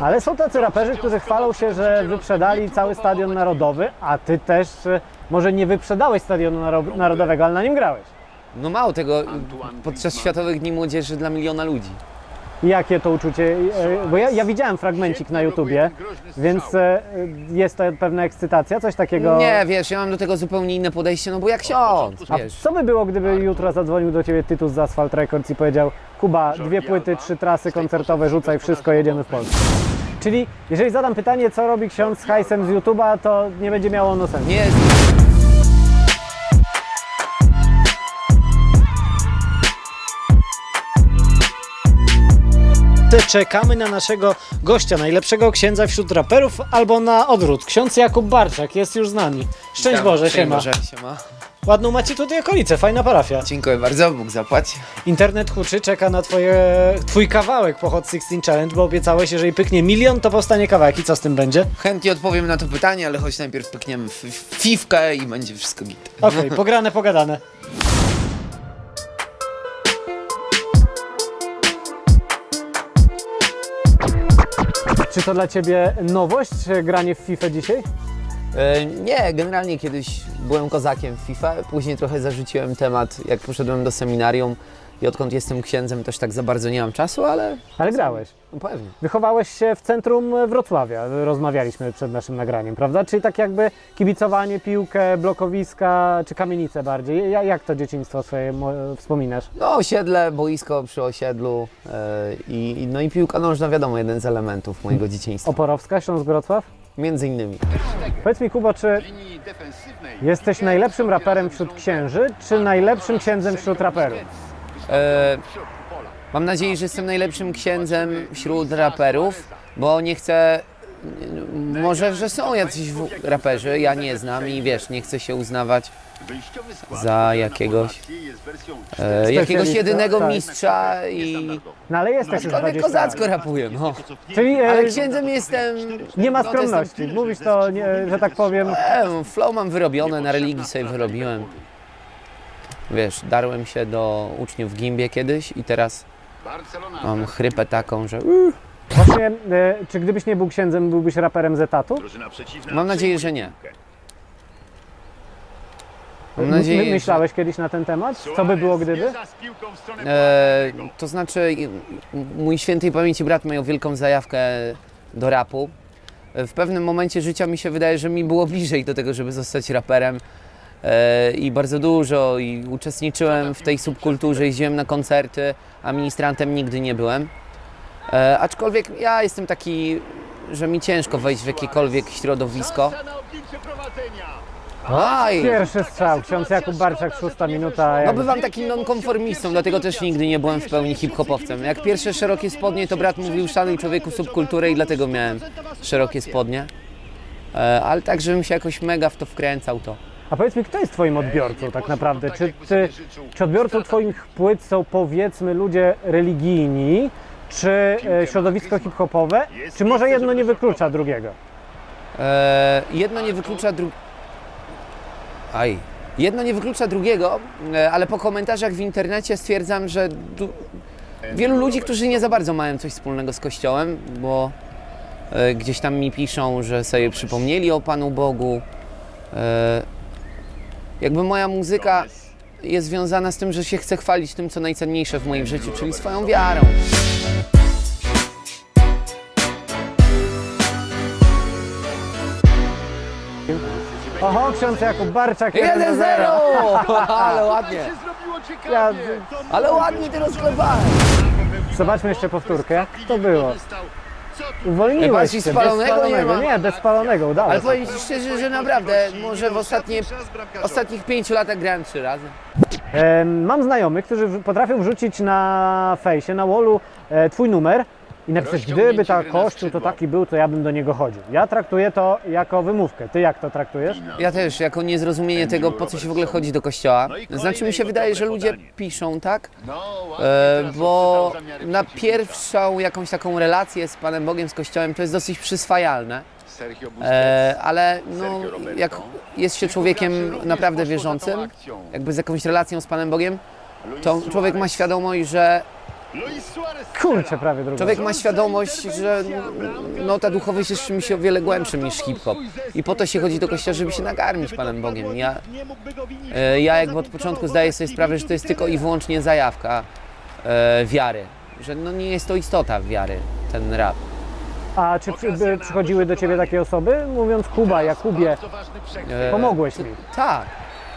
Ale są tacy raperzy, którzy chwalą się, że wyprzedali cały stadion narodowy, a ty też e, może nie wyprzedałeś stadionu naro- narodowego, ale na nim grałeś. No mało tego, podczas Światowych Dni Młodzieży dla miliona ludzi. Jakie to uczucie? E, Bo ja, ja widziałem fragmencik na YouTubie, więc e, jest to pewna ekscytacja, coś takiego. Nie, wiesz, ja mam do tego zupełnie inne podejście, no bo jak ksiądz, A wiesz. co by było, gdyby jutro zadzwonił do ciebie Tytus z Asphalt Records i powiedział Kuba, dwie płyty, trzy trasy koncertowe, rzucaj wszystko, jedziemy w Polskę. Czyli jeżeli zadam pytanie, co robi ksiądz z hajsem z YouTube'a, to nie będzie miało ono sensu. Nie, Czekamy na naszego gościa, najlepszego księdza wśród raperów, albo na odwrót. Ksiądz Jakub Barczak jest już z nami. Szczęść Boże, siema. Boże, siema. Ładną macie tutaj okolicę, fajna parafia. Dziękuję bardzo, Bóg zapłać. Internet huczy, czeka na twoje, twój kawałek po Hot 16 Challenge, bo obiecałeś, jeżeli pyknie milion, to powstanie kawałek. I co z tym będzie? Chętnie odpowiem na to pytanie, ale choć najpierw pykniemy fifkę i będzie wszystko git. Okej, pograne, pogadane. Czy to dla Ciebie nowość, granie w FIFA dzisiaj? E, nie, generalnie kiedyś byłem kozakiem w FIFA, później trochę zarzuciłem temat, jak poszedłem do seminarium i odkąd jestem księdzem też tak za bardzo nie mam czasu, ale Ale grałeś. no pewnie. Wychowałeś się w centrum Wrocławia, rozmawialiśmy przed naszym nagraniem, prawda? Czyli tak jakby kibicowanie, piłkę, blokowiska, czy kamienice bardziej. Ja- Jak to dzieciństwo swoje wspominasz? No osiedle, boisko przy osiedlu e, i, i- no i piłka nożna wiadomo, jeden z elementów mojego dzieciństwa. Oporowska, Śląsk Wrocław? Między innymi. Powiedz mi Kubo, czy jesteś najlepszym raperem wśród księży, czy najlepszym księdzem wśród raperów? E, mam nadzieję, że jestem najlepszym księdzem wśród raperów, bo nie chcę. Może, że są jacyś raperzy, ja nie znam i wiesz, nie chcę się uznawać za jakiegoś, e, jakiegoś jedynego tak. mistrza i. No ale jesteś już Aczkolwiek 20 kozacko rapuję, no. Czyli e, Ale księdzem jestem. nie ma no, to jestem- skromności. Mówisz to, nie, że tak powiem, E, flow mam wyrobione, na religii sobie wyrobiłem. Wiesz, darłem się do uczniów w Gimbie kiedyś i teraz mam chrypę taką, że właśnie, e, czy gdybyś nie był księdzem, byłbyś raperem z etatu? mam nadzieję, że nie. Mam My- nadzieję, Myślałeś kiedyś na ten temat? Co by było gdyby? E, to znaczy, i- mój świętej pamięci brat miał wielką zajawkę do rapu. E, W pewnym momencie życia mi się wydaje, że mi było bliżej do tego, żeby zostać raperem. E, I bardzo dużo i uczestniczyłem w tej subkulturze, jeździłem na koncerty, a ministrantem nigdy nie byłem. E, aczkolwiek ja jestem taki, że mi ciężko wejść w jakiekolwiek środowisko. Aj! Pierwszy strzał, ksiądz Jakub Barczak, szósta minuta. No Jak... bywam takim nonkonformistą, dlatego też nigdy nie byłem w pełni hip-hopowcem. Jak pierwsze szerokie spodnie, to brat mówił szanuj człowieku subkulturę i dlatego miałem szerokie spodnie. E, ale tak, żebym się jakoś mega w to wkręcał, to... A powiedz mi, kto jest twoim odbiorcą tak naprawdę? Czy, ty, czy odbiorcą twoich płyt są powiedzmy ludzie religijni, czy e, środowisko hip-hopowe, czy może jedno nie wyklucza drugiego? E, jedno nie wyklucza dru... Aj. Jedno nie wyklucza drugiego, e, ale po komentarzach w internecie stwierdzam, że du... wielu ludzi, którzy nie za bardzo mają coś wspólnego z Kościołem, bo e, gdzieś tam mi piszą, że sobie przypomnieli o Panu Bogu. E, jakby moja muzyka jest związana z tym, że się chcę chwalić tym, co najcenniejsze w moim życiu, czyli swoją wiarą. Oho, ksiądz Jakub Barczak 1-0! 1-0. Ale ładnie, Ja, ale ładnie ty rozklepałeś. zobaczmy jeszcze powtórkę. Jak to było? Uwolniłeś Bardziej się, bez spalonego nie spalonego. ma. Nie, bez spalonego, udało Ale się. powiem Ci szczerze, że naprawdę, może w ostatnie, ostatnich pięciu latach grałem trzy razy. Mam znajomych, którzy w- potrafią wrzucić na fejsie, na wallu e, twój numer i napisać, gdyby ta kościół to taki był, to ja bym do niego chodził. Ja traktuję to jako wymówkę. Ty jak to traktujesz? Ja też, jako niezrozumienie tego, po co się w ogóle chodzi do kościoła. Znaczy mi się wydaje, że ludzie piszą tak, e, bo na pierwszą jakąś taką relację z Panem Bogiem, z kościołem, to jest dosyć przyswajalne. E, ale no, jak jest się człowiekiem naprawdę wierzącym, jakby z jakąś relacją z Panem Bogiem, to człowiek ma świadomość, że Kurczę, prawie druga. Człowiek ma świadomość, że no, ta duchowość jest czymś o wiele głębszym niż hip-hop. I po to się chodzi do kościoła, żeby się nakarmić Panem Bogiem. Ja, e, ja jakby od początku zdaję sobie sprawę, że to jest tylko i wyłącznie zajawka e, wiary. Że no nie jest to istota wiary, ten rap. A czy przy, przychodziły do ciebie takie osoby, mówiąc Kuba, Jakubie, E, pomogłeś mi? Tak.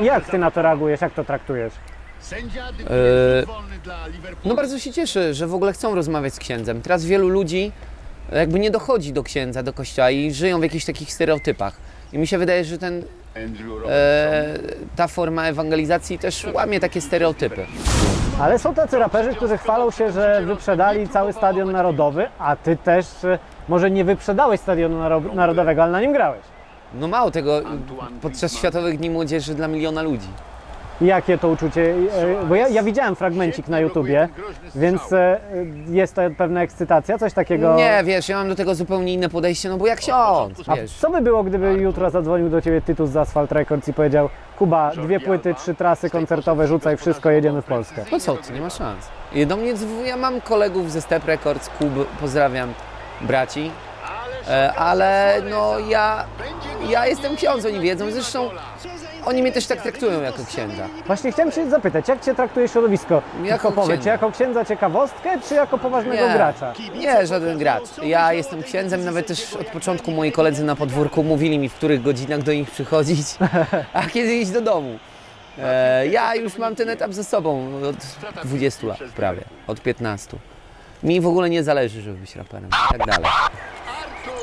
Jak ty na to reagujesz, jak to traktujesz? E, No bardzo się cieszę, że w ogóle chcą rozmawiać z księdzem. Teraz wielu ludzi jakby nie dochodzi do księdza, do kościoła i żyją w jakichś takich stereotypach. I mi się wydaje, że ten, e, ta forma ewangelizacji też łamie takie stereotypy. Ale są tacy raperzy, którzy chwalą się, że wyprzedali cały stadion narodowy, a ty też e, może nie wyprzedałeś stadionu naro- narodowego, ale na nim grałeś. No mało tego, podczas Światowych Dni Młodzieży dla miliona ludzi. Jakie to uczucie? E, Bo ja, ja widziałem fragmencik na YouTubie, więc e, jest to pewna ekscytacja, coś takiego. Nie, wiesz, ja mam do tego zupełnie inne podejście, no bo jak ksiądz, A wiesz. co by było, gdyby jutro zadzwonił do ciebie Tytus z Asphalt Records i powiedział Kuba, dwie płyty, trzy trasy koncertowe, rzucaj wszystko, jedziemy w Polskę. No co ty, nie ma szans. I do mnie, dzw- ja mam kolegów ze Step Records, Kub, pozdrawiam braci, e, ale no ja, ja jestem ksiądz, oni wiedzą, zresztą oni mnie też tak traktują jako księdza. Właśnie chciałem się zapytać, jak cię traktuje środowisko Jako hip-hopowe? księdza. Czy jako księdza ciekawostkę, czy jako poważnego gracza? Nie, żaden gracz. Ja jestem księdzem, nawet też od początku moi koledzy na podwórku mówili mi, w których godzinach do nich przychodzić, a kiedy iść do domu. E, ja już mam ten etap ze sobą od 20 lat prawie, od 15. Mi w ogóle nie zależy, żeby być raperem i tak dalej.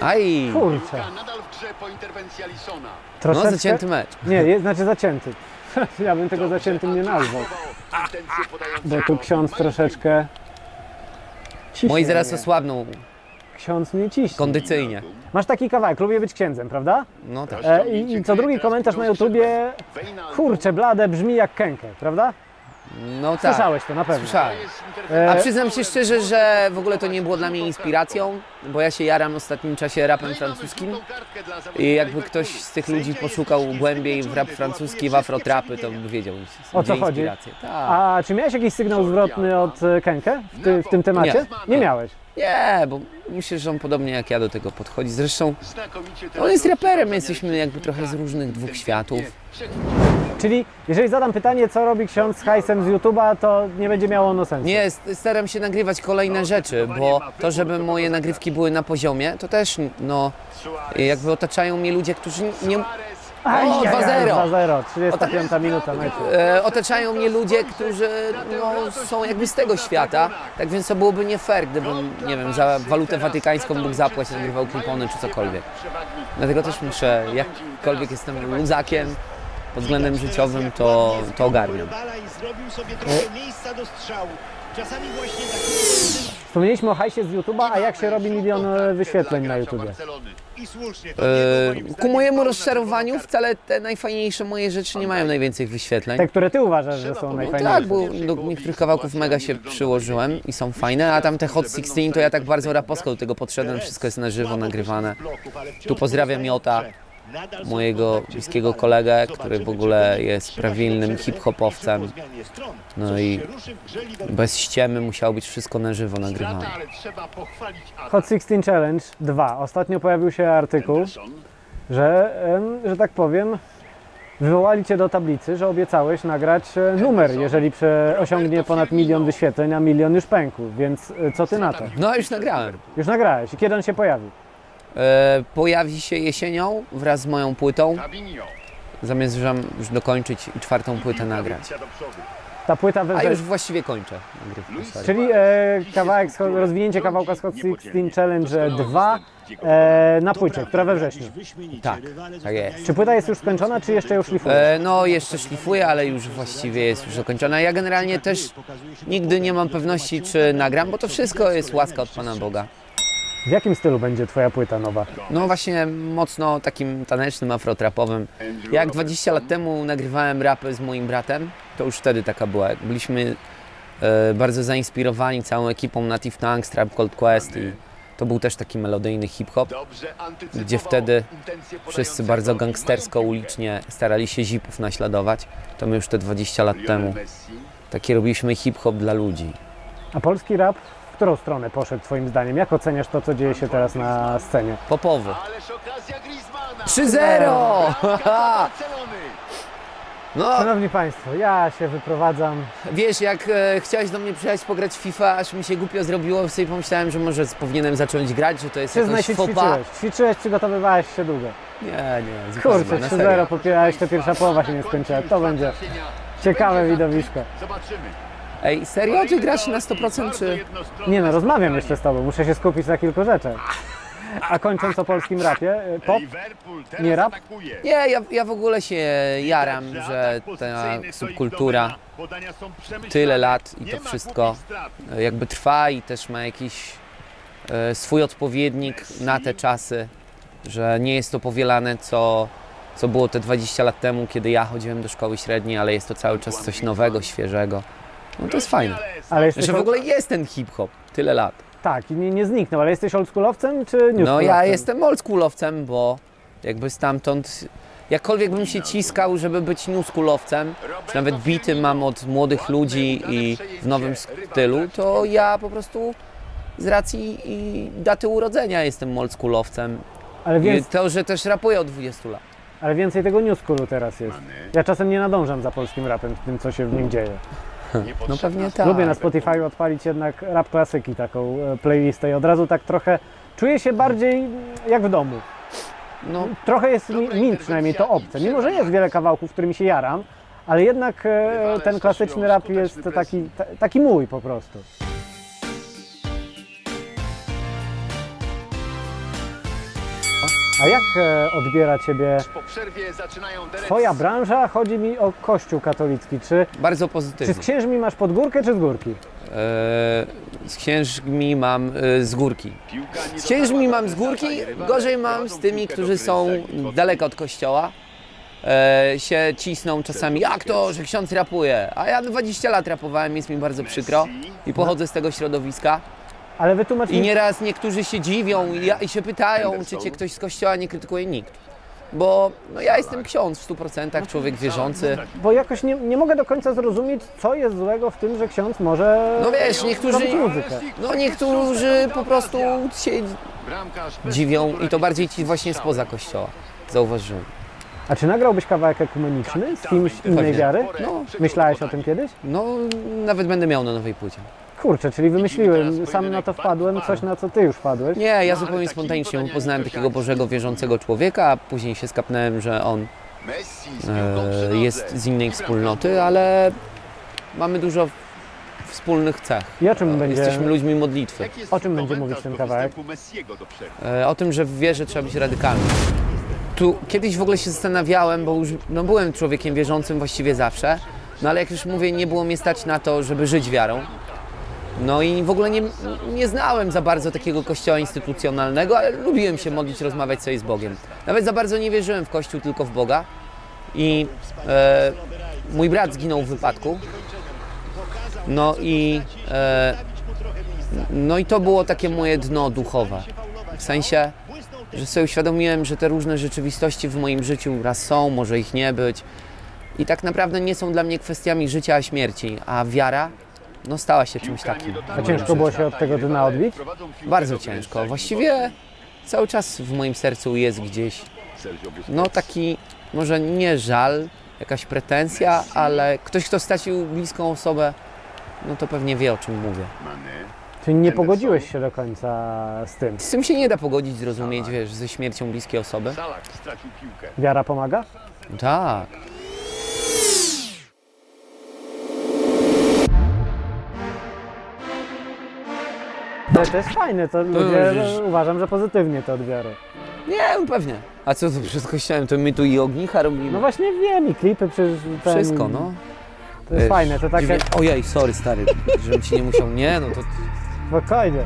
Aj, Kurczę, grze po interwencji Alisona. no troszeczkę... zacięty mecz. Nie, jest, znaczy zacięty. ja bym tego zaciętym nie nazwał, bo tu ksiądz troszeczkę ciśnie Moi zaraz mnie. osłabną Ksiądz mnie ciśnie. kondycyjnie. Masz taki kawałek, lubię być księdzem, prawda? No tak. E, i, I co drugi komentarz na YouTubie, kurczę, blade, brzmi jak kękę, prawda? No tak. Słyszałeś to na pewno. Słyszałem. E, A przyznam się szczerze, że w ogóle to nie było dla mnie inspiracją, bo ja się jaram w ostatnim czasie rapem francuskim. I jakby ktoś z tych ludzi poszukał głębiej w rap francuski, w afrotrapy, to by wiedział, O co chodzi? inspiracje. Tak. A czy miałeś jakiś sygnał zwrotny od e, Kenkę w, ty, w tym temacie? Nie. miałeś. Nie, bo myślę, że on podobnie jak ja do tego podchodzi. Zresztą on jest raperem, my jesteśmy jakby trochę z różnych dwóch światów. Czyli jeżeli zadam pytanie, co robi ksiądz z hajsem z YouTube'a, to nie będzie miało ono sensu. Nie, st- staram się nagrywać kolejne rzeczy, bo to, żeby moje nagrywki były na poziomie, to też, no, jakby otaczają mnie ludzie, którzy nie... O, aj, aj, 2-0. 2-0, 35 minuta meczu. E, otaczają mnie ludzie, którzy no, są jakby z tego świata, tak więc to byłoby nie fair, gdybym, nie wiem, za walutę watykańską mógł zapłacić, nagrywał klipony czy cokolwiek. Dlatego też muszę, jakkolwiek jestem luzakiem pod względem życiowym, to, to ogarniam. Wspomnieliśmy o hajsie z YouTube'a, a jak się robi milion e, wyświetleń na YouTubie? E, ku mojemu rozczarowaniu wcale te najfajniejsze moje rzeczy nie mają najwięcej wyświetleń. Te, które ty uważasz, że są No najfajniejsze. tak, bo do niektórych kawałków mega się przyłożyłem i są fajne, a tam te Hot 16 to ja tak bardzo raposko do tego podszedłem, wszystko jest na żywo nagrywane. Tu pozdrawiam Jota, mojego bliskiego kolegę, który w ogóle jest prawilnym hip-hopowcem. No i. Bez ściemy musiało być wszystko na żywo nagrywane. ale trzeba pochwalić Hot 16 Challenge 2. Ostatnio pojawił się artykuł, że, że tak powiem, wywołali cię do tablicy, że obiecałeś nagrać e, numer, jeżeli prze, osiągnie ponad milion wyświetleń, a milion już pękł. Więc e, co ty na to? No już nagrałem. Już nagrałeś. I kiedy on się pojawi? E, pojawi się jesienią wraz z moją płytą. Zamierzam już dokończyć i czwartą płynę nagrać. Ta płyta A już właściwie kończę. Czyli e, kawałek, rozwinięcie kawałka z Hot 16 Challenge 2 e, na płycie, która we wrześniu. Tak, tak jest. Czy płyta jest już skończona, czy jeszcze ją szlifujesz? E, no jeszcze szlifuję, ale już właściwie jest już dokończona. Ja generalnie też nigdy nie mam pewności, czy nagram, bo to wszystko jest łaska od Pana Boga. W jakim stylu będzie twoja płyta nowa? No właśnie mocno takim tanecznym, afrotrapowym. Jak 20 lat temu nagrywałem rapy z moim bratem, to już wtedy taka była. Byliśmy e, bardzo zainspirowani całą ekipą Native Tongues, Tribe Called Quest i to był też taki melodyjny hip-hop. Gdzie wtedy Wszyscy bardzo gangstersko, ulicznie starali się zipów naśladować. To my już te 20 lat temu takie robiliśmy hip-hop dla ludzi. A polski rap którą stronę poszedł twoim zdaniem? Jak oceniasz to, co dzieje się teraz na scenie? Popowy. Ależ okazja Griezmana. 3-0! Bramka Barcelony. No, Szanowni Państwo, ja się wyprowadzam. wiesz, jak e, chciałeś do mnie przyjechać pograć w FIFA, aż mi się głupio zrobiło, sobie pomyślałem, że może powinienem zacząć grać, że to jest Przyznaj jakoś się, fopa. ćwiczyłeś. Ćwiczyłeś, przygotowywałeś się długo. Nie, nie, Kurczę, na serio. 3-0 popierałeś, to pierwsza połowa się nie skończyła. To będzie ciekawe widowisko. Zobaczymy. Ej, serio? Ty grasz na 100% czy... Nie no, rozmawiam jeszcze z Tobą, muszę się skupić na kilku rzeczach. A kończąc o polskim rapie, y, pop, nie rap? Nie, ja, ja w ogóle się jaram, że ta subkultura tyle lat i to wszystko e, jakby trwa i też ma jakiś e, swój odpowiednik na te czasy, że nie jest to powielane, co, co było te 20 lat temu, kiedy ja chodziłem do szkoły średniej, ale jest to cały czas coś nowego, świeżego. No to jest fajne. ale jesteś... Że w ogóle jest ten hip-hop tyle lat. Tak, i nie, nie zniknął, ale jesteś oldschoolowcem czy newschoolowcem? No ja jestem oldschoolowcem, bo jakby stamtąd, jakkolwiek bym się ciskał, żeby być newschoolowcem, czy nawet bity mam od młodych ludzi i w nowym stylu, to ja po prostu z racji i daty urodzenia jestem oldschoolowcem. Ale, I więc, to, że też rapuję od 20 lat. ale więcej tego newschoolu teraz jest. Ja czasem nie nadążam za polskim rapem, tym co się w nim dzieje. No pewnie tak. Lubię na Spotify odpalić jednak rap klasyki, taką e, playlistę i od razu tak trochę czuję się bardziej jak w domu. No, Trochę jest mi, mi przynajmniej to obce, mimo że jest wiele kawałków, którymi się jaram, ale jednak e, ten klasyczny rap jest taki, ta, taki mój po prostu. A jak e, odbiera Ciebie Po przerwie zaczynają. Twoja branża? Chodzi mi o Kościół katolicki. Czy, bardzo czy pozytywnie. z księżmi masz pod górkę, czy z górki? Eee, z księżmi mam e, z górki. Piłka nie Z księżmi dotarła mam do z górki, gorzej mam prowadzą z tymi, piłkę którzy są daleko od kościoła. E, się cisną czasami, jak to, że ksiądz rapuje? A ja 20 lat rapowałem, jest mi bardzo przykro i pochodzę z tego środowiska. Ale wytłumacz I mi, nieraz niektórzy się dziwią i, ja, i się pytają, czy cię ktoś z kościoła nie krytykuje nikt. Bo no, ja jestem ksiądz w 100%, człowiek wierzący. bo jakoś nie, nie mogę do końca zrozumieć, co jest złego w tym, że ksiądz może No wiesz, niektórzy, muzykę. no niektórzy po prostu się dziwią i to bardziej ci właśnie spoza kościoła. Zauważyłem. A czy nagrałbyś kawałek ekumeniczny z kimś innej wiary? Myślałeś o tym kiedyś? No, nawet będę miał na nowej płycie. Kurczę, czyli wymyśliłem, sam na to wpadłem, coś na co ty już wpadłeś. Nie, ja zupełnie spontanicznie poznałem takiego Bożego wierzącego człowieka, a później się skapnąłem, że on e, jest z innej wspólnoty, ale mamy dużo wspólnych cech. I o czym będzie, Jesteśmy ludźmi modlitwy. O czym będzie mówić ten kawałek? E, o tym, że w wierze trzeba być radykalnym. Tu kiedyś w ogóle się zastanawiałem, bo już no, byłem człowiekiem wierzącym właściwie zawsze, no ale jak już mówię, nie było mnie stać na to, żeby żyć wiarą. No i w ogóle nie, nie znałem za bardzo takiego kościoła instytucjonalnego, ale lubiłem się modlić, rozmawiać sobie z Bogiem. Nawet za bardzo nie wierzyłem w kościół, tylko w Boga. I e, mój brat zginął w wypadku. No i, e, no i to było takie moje dno duchowe. W sensie, że sobie uświadomiłem, że te różne rzeczywistości w moim życiu raz są, może ich nie być. I tak naprawdę nie są dla mnie kwestiami życia a śmierci, a wiara no, stała się czymś takim. A ciężko było się od tego dna odbić? Bardzo ciężko. Właściwie cały czas w moim sercu jest gdzieś no taki, może nie żal, jakaś pretensja, ale ktoś, kto stracił bliską osobę, no to pewnie wie o czym mówię. Czyli nie pogodziłeś się do końca z tym. Z tym się nie da pogodzić, zrozumieć, wiesz, ze śmiercią bliskiej osoby. Salah stracił piłkę. Wiara pomaga? Tak. Ale to jest fajne, to ludzie już- uważam, że pozytywnie to odbiorą. Nie, no pewnie. A co to przez kościołem? To my tu i ognicha robimy. No właśnie wiem i klipy przecież ten, Wszystko, no. To jest Wiesz, fajne, to tak dziwnie- Ojej, sorry stary, żebym ci nie musiał. Nie, no to spokojnie.